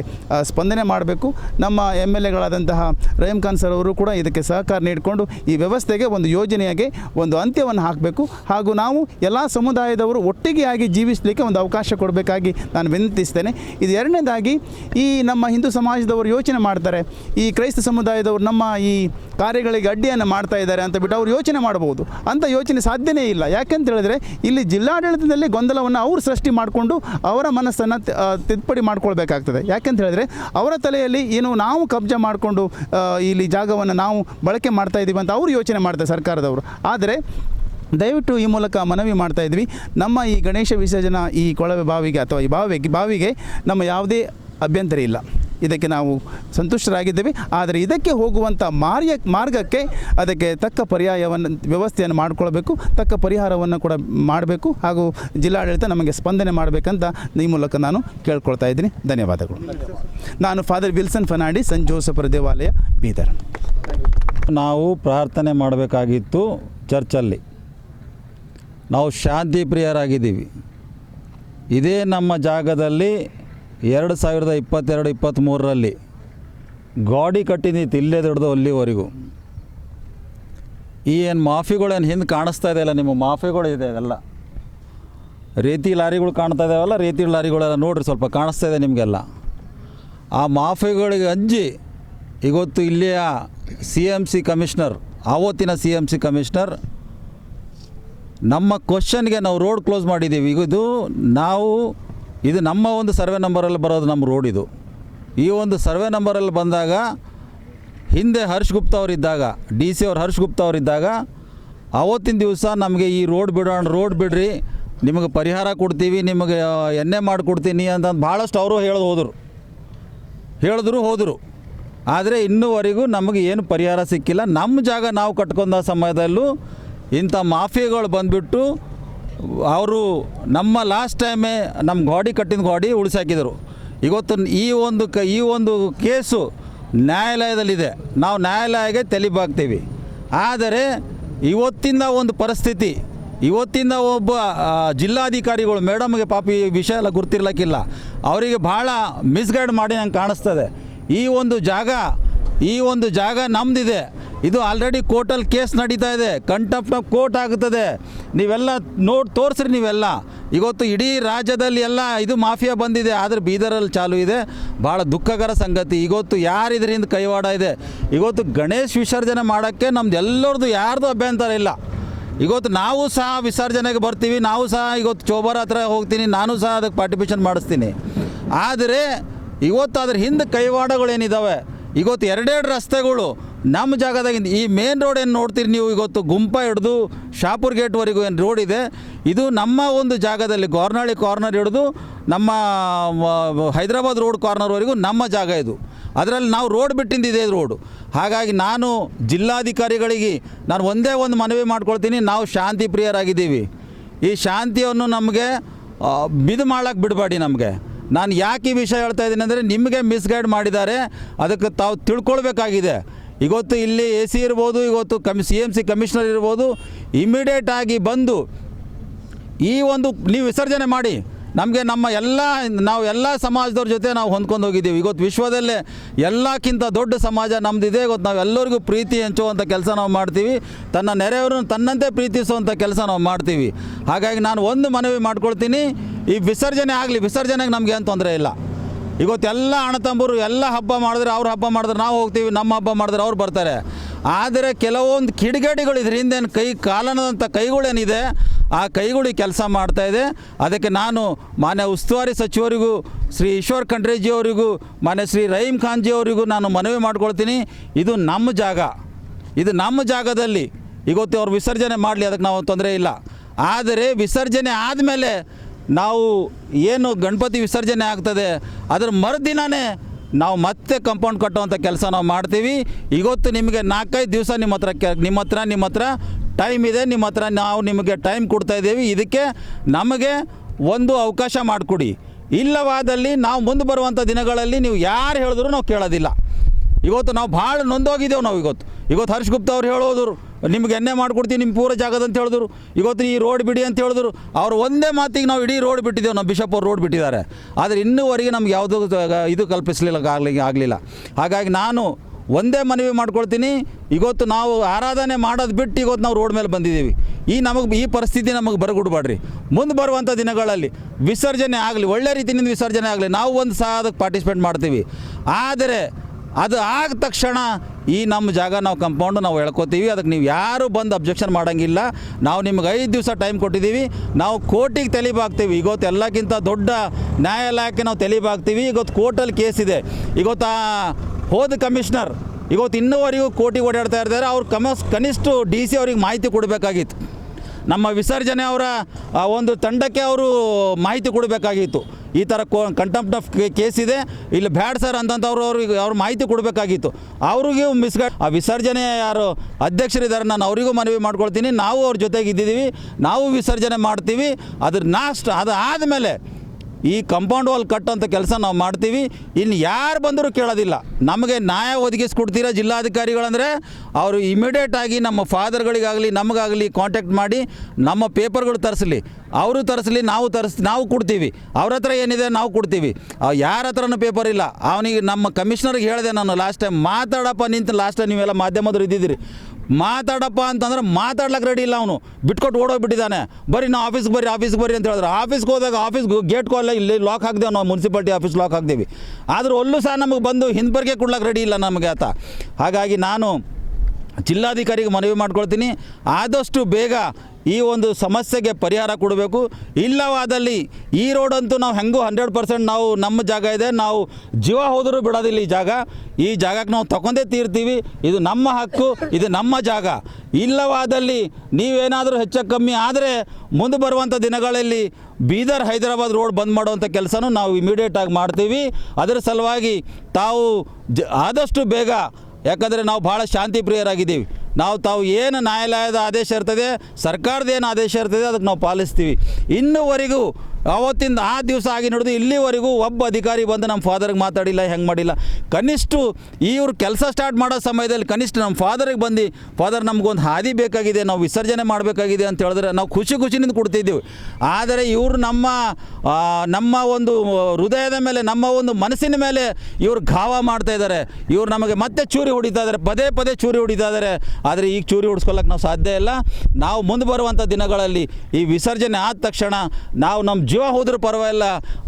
ಸ್ಪಂದನೆ ಮಾಡಬೇಕು. ನಮ್ಮ ಎಂ ಎಲ್ ಎಗಳಾದಂತಹ ರಹೀಮ್ ಖಾನ್ ಸರ್ ಅವರು ಕೂಡ ಇದಕ್ಕೆ ಸಹಕಾರ ನೀಡಿಕೊಂಡು ಈ ವ್ಯವಸ್ಥೆಗೆ ಒಂದು ಯೋಜನೆಯಾಗಿ ಒಂದು ಅಂತ್ಯವನ್ನು ಹಾಕಬೇಕು. ಹಾಗೂ ನಾವು ಎಲ್ಲ ಸಮುದಾಯದವರು ಒಟ್ಟಿಗೆ ಆಗಿ ಜೀವಿಸಲಿಕ್ಕೆ ಒಂದು ಅವಕಾಶ ಕೊಡಬೇಕಾಗಿ ನಾನು ವಿನಂತಿಸ್ತೇನೆ. ಇದು ಎರಡನೇದಾಗಿ ಈ ನಮ್ಮ ಹಿಂದೂ ಸಮಾಜದವರು ಯೋಚನೆ ಮಾಡ್ತಾರೆ. ಈ ಕ್ರೈಸ್ತ ಸಮುದಾಯದವರು ನಮ್ಮ ಈ ಕಾರ್ಯಗಳಿಗೆ ಅಡ್ಡಿಯನ್ನು ಮಾಡ್ತಾ ಇದ್ದಾರೆ ಅಂತ ಬಿಟ್ಟು ಅವರು ಯೋಚನೆ ಮಾಡಬಹುದು. ಅಂತ ಯೋಚನೆ ಸಾಧ್ಯನೇ ಇಲ್ಲ. ಯಾಕೆಂತ ಹೇಳಿದ್ರೆ ಇಲ್ಲಿ ಜಿಲ್ಲಾಡಳಿತದಲ್ಲಿ ಗೊಂದಲವನ್ನು ಅವರು ಸೃಷ್ಟಿ ಮಾಡಿಕೊಂಡು ಅವರ ಮನಸ್ಸನ್ನು ತಿದ್ದುಪಡಿ ಮಾಡ್ಕೊಳ್ಬೇಕಾಗ್ತದೆ. ಯಾಕೆಂತ ಹೇಳಿದ್ರೆ ಅವರ ತಲೆಯಲ್ಲಿ ಏನು ನಾವು ಕಬ್ಜಾ ಮಾಡಿಕೊಂಡು ಇಲ್ಲಿ ಜಾಗವನ್ನು ನಾವು ಬಳಕೆ ಮಾಡ್ತಾ ಇದ್ದೀವಿ ಅಂತ ಅವರು ಯೋಚನೆ ಮಾಡ್ತಾರೆ ಸರ್ಕಾರದವರು. ಆದರೆ ದಯವಿಟ್ಟು ಈ ಮೂಲಕ ಮನವಿ ಮಾಡ್ತಾ ಇದ್ವಿ. ನಮ್ಮ ಈ ಗಣೇಶ ವಿಸರ್ಜನಾ ಈ ಕೊಳವೆ ಬಾವಿಗೆ ಅಥವಾ ಈ ಬಾವಿಗೆ ಬಾವಿಗೆ ನಮ್ಮ ಯಾವುದೇ ಅಭ್ಯಂತರ ಇಲ್ಲ. ಇದಕ್ಕೆ ನಾವು ಸಂತುಷ್ಟರಾಗಿದ್ದೇವೆ. ಆದರೆ ಇದಕ್ಕೆ ಹೋಗುವಂಥ ಮಾರ್ಯ, ಮಾರ್ಗಕ್ಕೆ ಅದಕ್ಕೆ ತಕ್ಕ ಪರ್ಯಾಯವನ್ನು, ವ್ಯವಸ್ಥೆಯನ್ನು ಮಾಡಿಕೊಳ್ಬೇಕು. ತಕ್ಕ ಪರಿಹಾರವನ್ನು ಕೂಡ ಮಾಡಬೇಕು. ಹಾಗೂ ಜಿಲ್ಲಾಡಳಿತ ನಮಗೆ ಸ್ಪಂದನೆ ಮಾಡಬೇಕಂತ ಈ ಮೂಲಕ ನಾನು ಕೇಳ್ಕೊಳ್ತಾ ಇದ್ದೀನಿ. ಧನ್ಯವಾದಗಳು. ನಾನು ಫಾದರ್ ವಿಲ್ಸನ್ ಫನಾಡಿ ಸಂತ್ ಜೋಸಫರ ದೇವಾಲಯ, ಬೀದರ್. ನಾವು ಪ್ರಾರ್ಥನೆ ಮಾಡಬೇಕಾಗಿತ್ತು ಚರ್ಚಲ್ಲಿ. ನಾವು ಶಾಂತಿ ಪ್ರಿಯರಾಗಿದ್ದೀವಿ ಇದೇ ನಮ್ಮ ಜಾಗದಲ್ಲಿ ಎರಡು ಸಾವಿರದ ಇಪ್ಪತ್ತೆರಡು ಇಪ್ಪತ್ತ್ಮೂರರಲ್ಲಿ ಗಾಡಿ ಕಟ್ಟಿದ್ದಿತ್ತು ಇಲ್ಲೇ ದೊಡ್ಡದು ಅಲ್ಲಿವರೆಗೂ. ಈ ಏನು ಮಾಫಿಗಳೇನು ಹಿಂದೆ ಕಾಣಿಸ್ತಾ ಇದೆಯಲ್ಲ ನಿಮ್ಮ ಮಾಫಿಗಳು ಇದೆ ಅದೆಲ್ಲ. ರೀತಿ ಲಾರಿಗಳು ಕಾಣ್ತಾ ಇದ್ದಾವಲ್ಲ ರೀತಿ ಲಾರಿಗಳೆಲ್ಲ ನೋಡಿರಿ ಸ್ವಲ್ಪ ಕಾಣಿಸ್ತಾ ಇದೆ ನಿಮಗೆಲ್ಲ. ಆ ಮಾಫಿಗಳಿಗೆ ಅಂಜಿ, ಇವತ್ತು ಇಲ್ಲಿಯ ಸಿ ಎಂ ಸಿ ಕಮಿಷನರ್, ಆವತ್ತಿನ ಸಿ ಎಂ ಸಿ ಕಮಿಷನರ್, ನಮ್ಮ ಕ್ವಶನ್ಗೆ ನಾವು ರೋಡ್ ಕ್ಲೋಸ್ ಮಾಡಿದ್ದೀವಿ. ಇದು ನಾವು ಇದು ನಮ್ಮ ಒಂದು ಸರ್ವೆ ನಂಬರಲ್ಲಿ ಬರೋದು ನಮ್ಮ ರೋಡ್ ಇದು. ಈ ಒಂದು ಸರ್ವೆ ನಂಬರಲ್ಲಿ ಬಂದಾಗ ಹಿಂದೆ ಹರ್ಷ್ ಗುಪ್ತಾ ಅವರಿದ್ದಾಗ ಡಿ ಸಿ ಅವ್ರು ಹರ್ಷ್ ಗುಪ್ತಾ ಅವರಿದ್ದಾಗ ಅವತ್ತಿನ ದಿವಸ ನಮಗೆ ಈ ರೋಡ್ ಬಿಡೋಣ ರೋಡ್ ಬಿಡ್ರಿ, ನಿಮಗೆ ಪರಿಹಾರ ಕೊಡ್ತೀವಿ, ನಿಮಗೆ ಎಣ್ಣೆ ಮಾಡಿಕೊಡ್ತೀನಿ ಅಂತ ಭಾಳಷ್ಟು ಅವರು ಹೇಳೋದು ಹೋದರು. ಹೇಳಿದ್ರು ಹೋದರು. ಆದರೆ ಇನ್ನೂವರೆಗೂ ನಮಗೆ ಏನು ಪರಿಹಾರ ಸಿಕ್ಕಿಲ್ಲ. ನಮ್ಮ ಜಾಗ ನಾವು ಕಟ್ಕೊಂಡ ಸಮಯದಲ್ಲೂ ಇಂಥ ಮಾಫಿಯಾಗಳು ಬಂದುಬಿಟ್ಟು ಅವರು ನಮ್ಮ ಲಾಸ್ಟ್ ಟೈಮೇ ನಮ್ಮ ಗಾಡಿ ಕಟ್ಟಿದ ಗಾಡಿ ಉಳಿಸಾಕಿದರು. ಇವತ್ತು ಈ ಒಂದು ಕ, ಈ ಒಂದು ಕೇಸು ನ್ಯಾಯಾಲಯದಲ್ಲಿದೆ. ನಾವು ನ್ಯಾಯಾಲಯಕ್ಕೆ ತಲೆಬಾಗ್ತೀವಿ. ಆದರೆ ಇವತ್ತಿನ ಒಂದು ಪರಿಸ್ಥಿತಿ ಇವತ್ತಿನ ಒಬ್ಬ ಜಿಲ್ಲಾಧಿಕಾರಿಗಳು, ಮೇಡಮ್ಗೆ ಪಾಪ ಈ ವಿಷಯ ಎಲ್ಲ ಗುರ್ತಿರ್ಲಿಕ್ಕಿಲ್ಲ. ಅವರಿಗೆ ಭಾಳ ಮಿಸ್ಗೈಡ್ ಮಾಡಿ ನಂಗೆ ಕಾಣಿಸ್ತದೆ. ಈ ಒಂದು ಜಾಗ, ಈ ಒಂದು ಜಾಗ ನಮ್ಮದಿದೆ ಇದು ಆಲ್ರೆಡಿ ಕೋರ್ಟಲ್ಲಿ ಕೇಸ್ ನಡೀತಾ ಇದೆ. ಕಂಟೆಂಪ್ಟ್ ಆಫ್ ಕೋರ್ಟ್ ಆಗುತ್ತದೆ. ನೀವೆಲ್ಲ ನೋಡಿ ತೋರಿಸ್ರಿ ನೀವೆಲ್ಲ. ಇವತ್ತು ಇಡೀ ರಾಜ್ಯದಲ್ಲಿ ಎಲ್ಲ ಇದು ಮಾಫಿಯಾ ಬಂದಿದೆ, ಆದರೆ ಬೀದರಲ್ಲಿ ಚಾಲು ಇದೆ. ಭಾಳ ದುಃಖಕರ ಸಂಗತಿ. ಇವತ್ತು ಯಾರು ಇದರಿಂದ ಕೈವಾಡ ಇದೆ? ಇವತ್ತು ಗಣೇಶ್ ವಿಸರ್ಜನೆ ಮಾಡೋಕ್ಕೆ ನಮ್ದು ಎಲ್ಲರದು ಯಾರ್ದು ಅಭ್ಯಂತರ ಇಲ್ಲ. ಇವತ್ತು ನಾವು ಸಹ ವಿಸರ್ಜನೆಗೆ ಬರ್ತೀವಿ, ನಾವು ಸಹ ಇವತ್ತು ಚೋಬರ್ ಹತ್ರ ಹೋಗ್ತೀನಿ, ನಾನು ಸಹ ಅದಕ್ಕೆ ಪಾರ್ಟಿಸಿಪೇಷನ್ ಮಾಡಿಸ್ತೀನಿ. ಆದರೆ ಇವತ್ತು ಅದ್ರ ಹಿಂದೆ ಕೈವಾಡಗಳೇನಿದ್ದಾವೆ ಇವತ್ತು ಎರಡೆರಡು ರಸ್ತೆಗಳು ನಮ್ಮ ಜಾಗದಾಗಿಂದ ಈ ಮೇನ್ ರೋಡ್ ಏನು ನೋಡ್ತೀರಿ ನೀವು? ಇವತ್ತು ಗುಂಪ ಹಿಡಿದು ಶಾಪುರ್ ಗೇಟ್ವರೆಗೂ ಏನು ರೋಡ್ ಇದೆ? ಇದು ನಮ್ಮ ಒಂದು ಜಾಗದಲ್ಲಿ ಗೋರ್ನಳ್ಳಿ ಕಾರ್ನರ್ ಹಿಡಿದು ನಮ್ಮ ಹೈದರಾಬಾದ್ ರೋಡ್ ಕಾರ್ನರ್ವರೆಗೂ ನಮ್ಮ ಜಾಗ ಇದು. ಅದರಲ್ಲಿ ನಾವು ರೋಡ್ ಬಿಟ್ಟಿಂದಿದೆ ರೋಡು ಹಾಗಾಗಿ ನಾನು ಜಿಲ್ಲಾಧಿಕಾರಿಗಳಿಗೆ ನಾನು ಒಂದೇ ಒಂದು ಮನವಿ ಮಾಡ್ಕೊಳ್ತೀನಿ, ನಾವು ಶಾಂತಿ ಪ್ರಿಯರಾಗಿದ್ದೀವಿ. ಈ ಶಾಂತಿಯನ್ನು ನಮಗೆ ಬಿದು ಮಾಡೋಕ್ಕೆ ಬಿಡಬೇಡಿ ನಮಗೆ. ನಾನು ಯಾಕೆ ಈ ವಿಷಯ ಹೇಳ್ತಾ ಇದ್ದೀನಿ ಅಂದರೆ ನಿಮಗೆ ಮಿಸ್ಗೈಡ್ ಮಾಡಿದ್ದಾರೆ. ಅದಕ್ಕೆ ತಾವು ತಿಳ್ಕೊಳ್ಬೇಕಾಗಿದೆ. ಇವತ್ತು ಇಲ್ಲಿ ಎ ಸಿ ಇರ್ಬೋದು, ಇವತ್ತು ಕಮಿ, ಸಿ ಎಂ ಸಿ ಕಮಿಷನರ್ ಇರ್ಬೋದು ಇಮಿಡಿಯೇಟ್ ಆಗಿ ಬಂದು ಈ ಒಂದು ನೀವು ವಿಸರ್ಜನೆ ಮಾಡಿ. ನಮಗೆ ನಮ್ಮ ಎಲ್ಲ, ನಾವು ಎಲ್ಲ ಸಮಾಜದವ್ರ ಜೊತೆ ನಾವು ಹೊಂದ್ಕೊಂಡು ಹೋಗಿದ್ದೀವಿ. ಇವತ್ತು ವಿಶ್ವದಲ್ಲೇ ಎಲ್ಲಕ್ಕಿಂತ ದೊಡ್ಡ ಸಮಾಜ ನಮ್ಮದಿದೆ ಇವತ್ತು ನಾವು ಎಲ್ಲರಿಗೂ ಪ್ರೀತಿ ಹಂಚುವಂಥ ಕೆಲಸ ನಾವು ಮಾಡ್ತೀವಿ. ತನ್ನ ನೆರೆಯವರನ್ನು ತನ್ನಂತೆ ಪ್ರೀತಿಸುವಂಥ ಕೆಲಸ ನಾವು ಮಾಡ್ತೀವಿ. ಹಾಗಾಗಿ ನಾನು ಒಂದು ಮನವಿ ಮಾಡ್ಕೊಳ್ತೀನಿ. ಈ ವಿಸರ್ಜನೆ ಆಗಲಿ, ವಿಸರ್ಜನೆಗೆ ನಮಗೆ ಏನು ತೊಂದರೆ ಇಲ್ಲ. ಇವತ್ತೆಲ್ಲ ಅಣ್ಣತಂಬರು ಎಲ್ಲ ಹಬ್ಬ ಮಾಡಿದ್ರೆ ಅವ್ರ ಹಬ್ಬ ಮಾಡಿದ್ರೆ ನಾವು ಹೋಗ್ತೀವಿ, ನಮ್ಮ ಹಬ್ಬ ಮಾಡಿದ್ರೆ ಅವ್ರು ಬರ್ತಾರೆ. ಆದರೆ ಕೆಲವೊಂದು ಕಿಡಿಗೇಡಿಗಳು ಇದ್ರ ಹಿಂದೇನು ಕೈ ಕಾಲನದಂಥ ಕೈಗಳೇನಿದೆ ಆ ಕೈಗಳು ಕೆಲಸ ಮಾಡ್ತಾ ಇದೆ. ಅದಕ್ಕೆ ನಾನು ಮಾನ್ಯ ಉಸ್ತುವಾರಿ ಸಚಿವರಿಗೂ, ಶ್ರೀ ಈಶ್ವರ್ ಖಂಡ್ರೇಜಿ ಅವರಿಗೂ, ಮಾನ್ಯ ಶ್ರೀ ರಹೀಮ್ ಖಾನ್ಜಿ ಅವರಿಗೂ ನಾನು ಮನವಿ ಮಾಡ್ಕೊಳ್ತೀನಿ. ಇದು ನಮ್ಮ ಜಾಗ. ಇದು ನಮ್ಮ ಜಾಗದಲ್ಲಿ. ಇವತ್ತು ಅವ್ರು ವಿಸರ್ಜನೆ ಮಾಡಲಿ, ಅದಕ್ಕೆ ನಾವು ತೊಂದರೆ ಇಲ್ಲ. ಆದರೆ ವಿಸರ್ಜನೆ ಆದಮೇಲೆ ನಾವು ಏನು ಗಣಪತಿ ವಿಸರ್ಜನೆ ಆಗ್ತದೆ ಅದರ ಮರುದಿನವೇ ನಾವು ಮತ್ತೆ ಕಂಪೌಂಡ್ ಕಟ್ಟುವಂಥ ಕೆಲಸ ನಾವು ಮಾಡ್ತೀವಿ. ಇವತ್ತು ನಿಮಗೆ ನಾಲ್ಕೈದು ದಿವಸ ನಿಮ್ಮ ಹತ್ರ ಕೆ, ನಿಮ್ಮ ಹತ್ರ ನಿಮ್ಮ ಹತ್ರ ಟೈಮ್ ಇದೆ. ನಿಮ್ಮ ಹತ್ರ ನಾವು ನಿಮಗೆ ಟೈಮ್ ಕೊಡ್ತಾ ಇದ್ದೀವಿ. ಇದಕ್ಕೆ ನಮಗೆ ಒಂದು ಅವಕಾಶ ಮಾಡಿಕೊಡಿ. ಇಲ್ಲವಾದಲ್ಲಿ ನಾವು ಮುಂದೆ ಬರುವಂಥ ದಿನಗಳಲ್ಲಿ ನೀವು ಯಾರು ಹೇಳಿದ್ರು ನಾವು ಕೇಳೋದಿಲ್ಲ. ಇವತ್ತು ನಾವು ಭಾಳ ನೊಂದೋಗಿದ್ದೇವೆ ನಾವು ಇವತ್ತು. ಇವತ್ತು ಹರ್ಷ್ ಗುಪ್ತಾ ಅವ್ರು ಹೇಳೋದ್ರು, ನಿಮ್ಗೆ ಎಣ್ಣೆ ಮಾಡಿಕೊಡ್ತೀವಿ ನಿಮ್ಮ ಪೂರ ಜಾಗದ ಅಂತ ಹೇಳಿದ್ರು, ಇವತ್ತು ಈ ರೋಡ್ ಬಿಡಿ ಅಂತ ಹೇಳಿದ್ರು, ಅವ್ರು ಒಂದೇ ಮಾತಿಗೆ ನಾವು ಇಡೀ ರೋಡ್ ಬಿಟ್ಟಿದ್ದೇವೆ ನಾವು ಬಿಷಪ್ ಅವ್ರು ರೋಡ್ ಬಿಟ್ಟಿದ್ದಾರೆ. ಆದರೆ ಇನ್ನೂವರೆಗೆ ನಮ್ಗೆ ಯಾವುದೂ ಇದು ಕಲ್ಪಿಸಲಿಲ್ಲ, ಆಗಲಿ, ಆಗಲಿಲ್ಲ. ಹಾಗಾಗಿ ನಾನು ಒಂದೇ ಮನವಿ ಮಾಡ್ಕೊಳ್ತೀನಿ, ಇವತ್ತು ನಾವು ಆರಾಧನೆ ಮಾಡೋದು ಬಿಟ್ಟು ಇವತ್ತು ನಾವು ರೋಡ್ ಮೇಲೆ ಬಂದಿದ್ದೀವಿ. ಈ ನಮಗೆ, ಈ ಪರಿಸ್ಥಿತಿ ನಮಗೆ ಬರಗುಡ್ಬೇಡ್ರಿ. ಮುಂದೆ ಬರುವಂಥ ದಿನಗಳಲ್ಲಿ ವಿಸರ್ಜನೆ ಆಗಲಿ, ಒಳ್ಳೆ ರೀತಿಯಿಂದ ವಿಸರ್ಜನೆ ಆಗಲಿ, ನಾವು ಒಂದು ಸಹ ಅದಕ್ಕೆ ಪಾರ್ಟಿಸಿಪೇಟ್ ಮಾಡ್ತೀವಿ. ಆದರೆ ಅದು ಆದ ತಕ್ಷಣ ಈ ನಮ್ಮ ಜಾಗ ನಾವು ಕಂಪೌಂಡ್ ನಾವು ಹೇಳ್ಕೊತೀವಿ ಅದಕ್ಕೆ ನೀವು ಯಾರು ಬಂದು ಅಬ್ಜೆಕ್ಷನ್ ಮಾಡೋಂಗಿಲ್ಲ. ನಾವು ನಿಮ್ಗೆ ಐದು ದಿವಸ ಟೈಮ್ ಕೊಟ್ಟಿದ್ದೀವಿ. ನಾವು ಕೋರ್ಟಿಗೆ ತೆಲಿಬಾಗ್ತೀವಿ. ಇವತ್ತು ಎಲ್ಲಕ್ಕಿಂತ ದೊಡ್ಡ ನ್ಯಾಯಾಲಯಕ್ಕೆ ನಾವು ತೆಲಿಬಾಗ್ತೀವಿ. ಇವತ್ತು ಕೋರ್ಟಲ್ಲಿ ಕೇಸ್ ಇದೆ. ಇವತ್ತು ಹೋದ ಕಮಿಷನರ್ ಇವತ್ತು ಇನ್ನೂವರೆಗೂ ಕೋರ್ಟಿಗೆ ಓಡಾಡ್ತಾ ಇರ್ತಾರೆ ಅವ್ರು ಕಮಸ್ ಕನಿಷ್ಠ ಡಿ ಸಿ ಅವ್ರಿಗೆ ಮಾಹಿತಿ ಕೊಡಬೇಕಾಗಿತ್ತು. ನಮ್ಮ ವಿಸರ್ಜನೆ ಅವರ ಒಂದು ತಂಡಕ್ಕೆ ಅವರು ಮಾಹಿತಿ ಕೊಡಬೇಕಾಗಿತ್ತು. ಈ ಥರ ಕೋ ಕಂಟೆಂಪ್ಟ್ ಆಫ್ ಕೇಸ್ ಇದೆ. ಇಲ್ಲಿ ಬ್ಯಾಡ್ ಸರ್ ಅಂತಂಥವ್ರು ಅವ್ರಿಗೆ, ಅವ್ರ ಮಾಹಿತಿ ಕೊಡಬೇಕಾಗಿತ್ತು. ಅವ್ರಿಗೂ ಮಿಸ್ಗೈಡ್ ಆ ವಿಸರ್ಜನೆ ಯಾರು ಅಧ್ಯಕ್ಷರಿದ್ದಾರೆ, ನಾನು ಅವರಿಗೂ ಮನವಿ ಮಾಡ್ಕೊಳ್ತೀನಿ. ನಾವು ಅವ್ರ ಜೊತೆಗೆ ಇದ್ದಿದ್ದೀವಿ. ನಾವು ವಿಸರ್ಜನೆ ಮಾಡ್ತೀವಿ. ಅದ್ರ ನಾಸ್ಟ್ ಅದು ಆದಮೇಲೆ ಈ ಕಂಪೌಂಡ್ ವಾಲ್ ಕಟ್ಟೋಂಥ ಕೆಲಸ ನಾವು ಮಾಡ್ತೀವಿ. ಇನ್ನು ಯಾರು ಬಂದರೂ ಕೇಳೋದಿಲ್ಲ. ನಮಗೆ ನ್ಯಾಯ ಒದಗಿಸ್ಕೊಡ್ತೀರಾ ಜಿಲ್ಲಾಧಿಕಾರಿಗಳಂದರೆ ಅವರು ಇಮಿಡಿಯೇಟ್ ಆಗಿ ನಮ್ಮ ಫಾದರ್ಗಳಿಗಾಗಲಿ ನಮಗಾಗಲಿ ಕಾಂಟ್ಯಾಕ್ಟ್ ಮಾಡಿ, ನಮ್ಮ ಪೇಪರ್ಗಳು ತರಿಸಲಿ. ಅವರು ತರಿಸಲಿ, ನಾವು ತರಿಸ್, ನಾವು ಕೊಡ್ತೀವಿ. ಅವ್ರ ಹತ್ರ ಏನಿದೆ ನಾವು ಕೊಡ್ತೀವಿ. ಯಾರ ಹತ್ರನೂ ಪೇಪರ್ ಇಲ್ಲ. ಅವನಿಗೆ ನಮ್ಮ ಕಮಿಷನರ್ಗೆ ಹೇಳಿದೆ ನಾನು ಲಾಸ್ಟ್ ಟೈಮ್ ಮಾತಾಡಪ್ಪ ನಿಂತು ಲಾಸ್ಟ್ ಟೈಮ್ ನೀವೆಲ್ಲ ಮಾಧ್ಯಮದವ್ರು ಇದ್ದಿದ್ದೀರಿ. ಮಾತಾಡಪ್ಪ ಅಂತಂದ್ರೆ ಮಾತಾಡ್ಲಕ್ಕೆ ರೆಡಿ ಇಲ್ಲ ಅವನು. ಬಿಟ್ಕೊಟ್ಟು ಓಡೋಗ್ಬಿಟ್ಟಿದ್ದಾನೆ. ಬರೀ ನಾವು ಆಫೀಸ್ಗೆ ಬರ್ರಿ ಆಫೀಸ್ಗೆ ಬರ್ರಿ ಅಂತ ಹೇಳಿದ್ರೆ. ಆಫೀಸ್ಗೆ ಹೋದಾಗ ಆಫೀಸ್ ಗೇಟ್ ಕೋಲ್ಲ ಇಲ್ಲಿ ಲಾಕ್ ಹಾಕ್ದೇವೆ ನಾವು ಮುನ್ಸಿಪಾಲ್ಟಿ ಆಫೀಸ್ ಲಾಕ್ ಹಾಕ್ದೇವಿ. ಆದ್ರೂ ಅಲ್ಲೂ ಸಹ ನಮಗೆ ಬಂದು ಹಿಂದ್ಬರ್ಗೆ ಕೊಡ್ಲಕ್ಕೆ ರೆಡಿ ಇಲ್ಲ ನಮಗೆ ಆತ. ಹಾಗಾಗಿ ನಾನು ಜಿಲ್ಲಾಧಿಕಾರಿಗೆ ಮನವಿ ಮಾಡ್ಕೊಳ್ತೀನಿ. ಆದಷ್ಟು ಬೇಗ ಈ ಒಂದು ಸಮಸ್ಯೆಗೆ ಪರಿಹಾರ ಕೊಡಬೇಕು. ಇಲ್ಲವಾದಲ್ಲಿ ಈ ರೋಡಂತೂ ನಾವು ಹೆಂಗೂ ಹಂಡ್ರೆಡ್ ಪರ್ಸೆಂಟ್ ನಾವು ನಮ್ಮ ಜಾಗ ಇದೆ. ನಾವು ಜೀವ ಹೋದರೂ ಬಿಡೋದಿಲ್ಲ ಈ ಜಾಗ. ಈ ಜಾಗಕ್ಕೆ ನಾವು ತಗೊಂಡೇ ತೀರ್ತೀವಿ. ಇದು ನಮ್ಮ ಹಕ್ಕು, ಇದು ನಮ್ಮ ಜಾಗ. ಇಲ್ಲವಾದಲ್ಲಿ ನೀವೇನಾದರೂ ಹೆಚ್ಚು ಕಮ್ಮಿ ಆದರೆ ಮುಂದೆ ಬರುವಂಥ ದಿನಗಳಲ್ಲಿ ಬೀದರ್ ಹೈದರಾಬಾದ್ ರೋಡ್ ಬಂದ್ ಮಾಡುವಂಥ ಕೆಲಸನೂ ನಾವು ಇಮಿಡಿಯೇಟಾಗಿ ಮಾಡ್ತೀವಿ. ಅದರ ಸಲುವಾಗಿ ತಾವು ಆದಷ್ಟು ಬೇಗ, ಯಾಕಂದರೆ ನಾವು ಭಾಳ ಶಾಂತಿ ಪ್ರಿಯರಾಗಿದ್ದೀವಿ ನಾವು ತಾವು ಏನು ನ್ಯಾಯಾಲಯದ ಆದೇಶ ಇರ್ತದೆ ಸರ್ಕಾರದ ಏನು ಆದೇಶ ಇರ್ತದೆ ಅದಕ್ಕೆ ನಾವು ಪಾಲಿಸ್ತೀವಿ. ಇನ್ನೂವರೆಗೂ ಅವತ್ತಿಂದ ಆ ದಿವಸ ಆಗಿ ನೋಡಿದು ಇಲ್ಲಿವರೆಗೂ ಒಬ್ಬ ಅಧಿಕಾರಿ ಬಂದು ನಮ್ಮ ಫಾದರ್ಗೆ ಮಾತಾಡಿಲ್ಲ, ಹೆಂಗೆ ಮಾಡಿಲ್ಲ. ಕನಿಷ್ಠ ಇವ್ರು ಕೆಲಸ ಸ್ಟಾರ್ಟ್ ಮಾಡೋ ಸಮಯದಲ್ಲಿ ಕನಿಷ್ಠ ನಮ್ಮ ಫಾದರ್ಗೆ ಬಂದು, ಫಾದರ್, ನಮಗೊಂದು ಹಾದಿ ಬೇಕಾಗಿದೆ, ನಾವು ವಿಸರ್ಜನೆ ಮಾಡಬೇಕಾಗಿದೆ ಅಂತ ಹೇಳಿದ್ರೆ ನಾವು ಖುಷಿ ಖುಷಿನಿಂದ ಕೊಡ್ತಿದ್ದೀವಿ. ಆದರೆ ಇವರು ನಮ್ಮ ನಮ್ಮ ಒಂದು ಹೃದಯದ ಮೇಲೆ, ನಮ್ಮ ಒಂದು ಮನಸ್ಸಿನ ಮೇಲೆ ಇವರು ಘಾವ ಮಾಡ್ತಾ ಇದ್ದಾರೆ. ಇವ್ರು ನಮಗೆ ಮತ್ತೆ ಚೂರಿ ಹೊಡಿತಾ ಇದ್ದಾರೆ, ಪದೇ ಪದೇ ಚೂರಿ ಹೊಡಿತಾ ಇದ್ದಾರೆ. ಆದರೆ ಈಗ ಚೂರಿ ಹೊಡಿಸ್ಕೊಳ್ಳೋಕೆ ನಾವು ಸಾಧ್ಯ ಇಲ್ಲ. ನಾವು ಮುಂದೆ ಬರುವಂಥ ದಿನಗಳಲ್ಲಿ ಈ ವಿಸರ್ಜನೆ ಆದ ತಕ್ಷಣ ನಾವು ನಮ್ಮ ಜೀವ ಹೋದ್ರೂ ಪರವಾಗಿಲ್ಲ.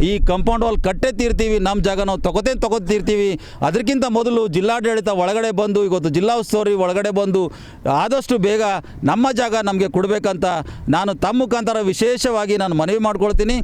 ಈ ಕಂಪೌಂಡ್ ವಾಲ್ ಕಟ್ಟೆ ತೀರ್ತೀವಿ. ನಮ್ಮ ಜಾಗ ನಾವು ತಗೋತೇ ತಗೋತೀರ್ತೀವಿ. ಅದಕ್ಕಿಂತ ಮೊದಲು ಜಿಲ್ಲಾಡಳಿತ ಒಳಗಡೆ ಬಂದು, ಇವತ್ತು ಜಿಲ್ಲಾ ಉಸ್ತುವಾರಿ ಒಳಗಡೆ ಬಂದು ಆದಷ್ಟು ಬೇಗ ನಮ್ಮ ಜಾಗ ನಮಗೆ ಕೊಡಬೇಕಂತ ನಾನು ತಮ್ಮ ಮುಖಾಂತರ ವಿಶೇಷವಾಗಿ ನಾನು ಮನವಿ ಮಾಡ್ಕೊಳ್ತೀನಿ.